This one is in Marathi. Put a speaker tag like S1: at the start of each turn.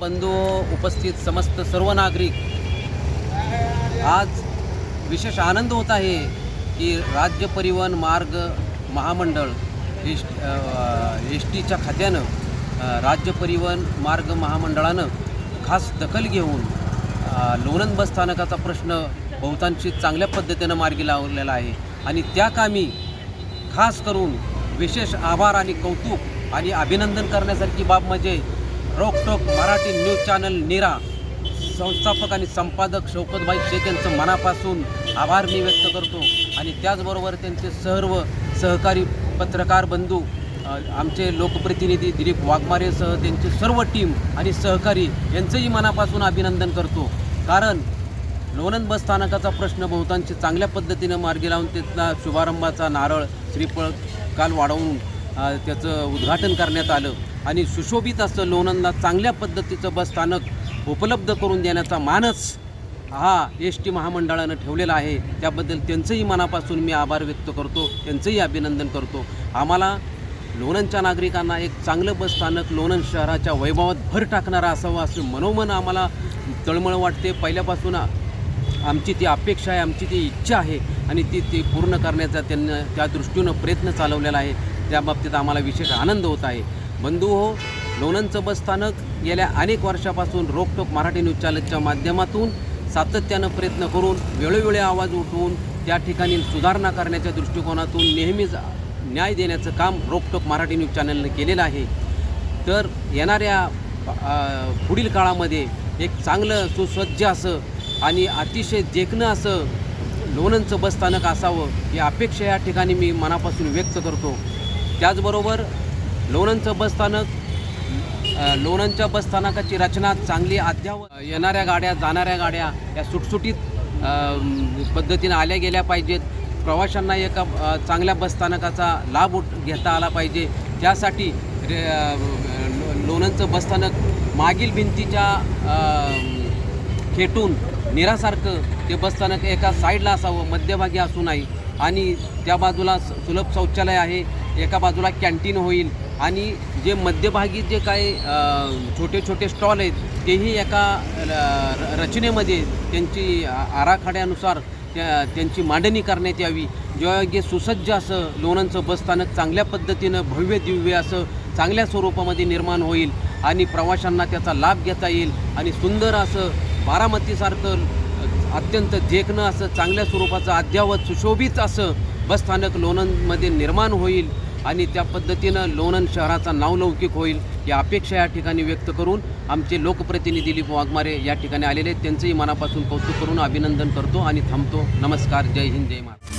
S1: बंधू उपस्थित समस्त सर्व नागरिक आज विशेष आनंद होत आहे. की राज्य परिवहन मार्ग महामंडळ एस एस टीच्या खात्यानं राज्य परिवहन मार्ग महामंडळानं खास दखल घेऊन लोणंद बस स्थानकाचा प्रश्न बहुतांशी चांगल्या पद्धतीनं मार्गी लावलेला आहे. आणि त्या कामी खास करून विशेष आभार आणि कौतुक आणि अभिनंदन करण्यासारखी बाब म्हणजे रोकटोक मराठी न्यूज चॅनल निरा. संस्थापक आणि संपादक शौकतभाई शेख यांचं मनापासून आभार मी व्यक्त करतो. आणि त्याचबरोबर त्यांचे सर्व सहकारी पत्रकार बंधू आमचे लोकप्रतिनिधी दिलीप वाघमारेसह त्यांची सर्व टीम आणि सहकारी यांचंही मनापासून अभिनंदन करतो. कारण लोणंद बस स्थानकाचा प्रश्न बहुतांशी चांगल्या पद्धतीनं मार्गी लावून त्यातला शुभारंभाचा नारळ श्रीफळ काल वाढवून त्याचं उद्घाटन करण्यात आलं. आणि सुशोभित असं लोणंदला चांगल्या पद्धतीचं बस स्थानक उपलब्ध करून देण्याचा मानस हा एस टी महामंडळानं ठेवलेला आहे. त्याबद्दल त्यांचंही मनापासून मी आभार व्यक्त करतो. त्यांचंही अभिनंदन करतो. आम्हाला लोणंदच्या नागरिकांना एक चांगलं बस स्थानक लोणंद शहराच्या वैभवात भर टाकणारं असावं असं मनोमन आम्हाला तळमळ वाटते. पहिल्यापासून आमची ती अपेक्षा आहे आमची ती इच्छा आहे आणि ती ती पूर्ण करण्याचा त्यांना त्या दृष्टीनं प्रयत्न चालवलेला आहे. त्या बाबतीत आम्हाला विशेष आनंद होत आहे. बंधू हो लोणंदचं बस स्थानक गेल्या अनेक वर्षापासून रोकटोक मराठी न्यूज चॅनलच्या माध्यमातून सातत्यानं प्रयत्न करून वेळोवेळी आवाज उठवून त्या ठिकाणी सुधारणा करण्याच्या दृष्टिकोनातून नेहमीच न्याय देण्याचं काम रोकटोक मराठी न्यूज चॅनलनं केलेलं आहे. तर येणाऱ्या पुढील काळामध्ये एक चांगलं सुसज्ज असं आणि अतिशय देखणं असं लोणंदचं बसस्थानक असावं ही अपेक्षा या ठिकाणी मी मनापासून व्यक्त करतो. त्याचबरोबर लोणंदचं बसस्थानक लोणंदच्या बसस्थानकाची रचना चांगली अद्यावत येणाऱ्या गाड्या जाणाऱ्या गाड्या या सुटसुटीत पद्धतीने पद्धतीनं आल्या गेल्या पाहिजेत. प्रवाशांना एका चांगल्या बसस्थानकाचा लाभ उठ घेता आला पाहिजे. त्यासाठी रे लोणंदचं बसस्थानक मागील भिंतीच्या खेटून निरासारखं ते बसस्थानक एका साईडला असावं मध्यभागी असू नाही. आणि त्या बाजूला स- सुलभ शौचालय आहे. एका बाजूला कॅन्टीन होईल आणि जे मध्यभागी जे काही छोटे छोटे स्टॉल आहेत तेही एका र- रचनेमध्ये त्यांची आराखड्यानुसार त्या त्यांची मांडणी करण्यात यावी. जेव्हा सुसज्ज असं लोणंदचं बसस्थानक चांगल्या पद्धतीनं भव्य दिव्य असं चांगल्या स्वरूपामध्ये निर्माण होईल आणि प्रवाशांना त्याचा लाभ घेता येईल आणि सुंदर असं बारामतीसारखं अत्यंत देखणं असं चांगल्या स्वरूपाचं अद्यावत सुशोभित असं बसस्थानक लोणंदमध्ये निर्माण होईल. आणि त्या पद्धतीनं लोणंद शहराचा नावलौकिक होईल या अपेक्षा या ठिकाणी व्यक्त करून आमचे लोकप्रतिनिधी दिलीप वाघमारे या ठिकाणी आलेले आहेत. त्यांचंही मनापासून कौतुक करून अभिनंदन करतो आणि थांबतो. नमस्कार. जय हिंद जय महाराज